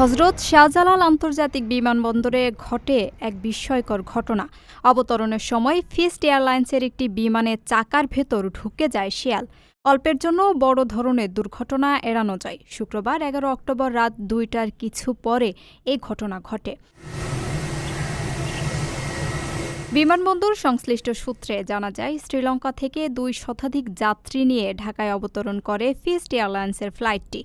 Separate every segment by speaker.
Speaker 1: হজরত শাহজালাল আন্তর্জাতিক বিমানবন্দরে ঘটে এক বিস্ময়কর ঘটনা। অবতরণের সময় ফিস্ট এয়ারলাইন্সের একটি বিমানের চাকার ভেতর ঢুকে যায় শিয়াল। অল্পের জন্য বড় ধরনের দুর্ঘটনা এড়ানো যায়। শুক্রবার এগারো অক্টোবর রাত দুইটার কিছু পরে এই ঘটনা ঘটে। বিমানবন্দর সংশ্লিষ্ট সূত্রে জানা যায়, শ্রীলঙ্কা থেকে দুই শতাধিক যাত্রী নিয়ে ঢাকায় অবতরণ করে ফিস্ট এয়ারলাইন্সের ফ্লাইটটি।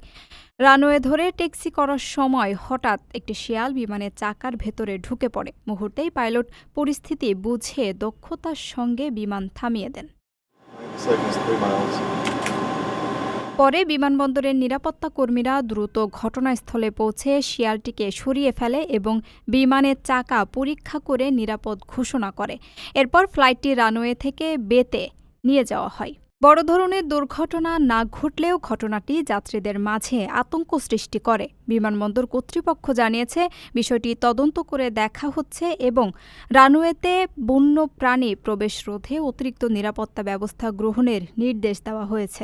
Speaker 1: রানওয়ে ধরে ট্যাক্সি করার সময় হঠাৎ একটি শিয়াল বিমানের চাকার ভেতরে ঢুকে পড়ে। মুহূর্তেই পাইলট পরিস্থিতি বুঝে দক্ষতার সঙ্গে বিমান থামিয়ে দেন. পরে বিমানবন্দরের নিরাপত্তা কর্মীরা দ্রুত ঘটনাস্থলে পৌঁছে শিয়ালটিকে সরিয়ে ফেলে এবং বিমানের চাকা পরীক্ষা করে নিরাপদ ঘোষণা করে। এরপর ফ্লাইটটি রানওয়ে থেকে বেতে নিয়ে যাওয়া হয়। বড় ধরনের দুর্ঘটনা না ঘটলেও ঘটনাটি যাত্রীদের মাঝে আতঙ্ক সৃষ্টি করে। বিমানবন্দর কর্তৃপক্ষ জানিয়েছে, বিষয়টি তদন্ত করে দেখা হচ্ছে এবং রানওয়েতে বন্য প্রাণী প্রবেশ রোধে অতিরিক্ত নিরাপত্তা ব্যবস্থা গ্রহণের নির্দেশ দেওয়া হয়েছে।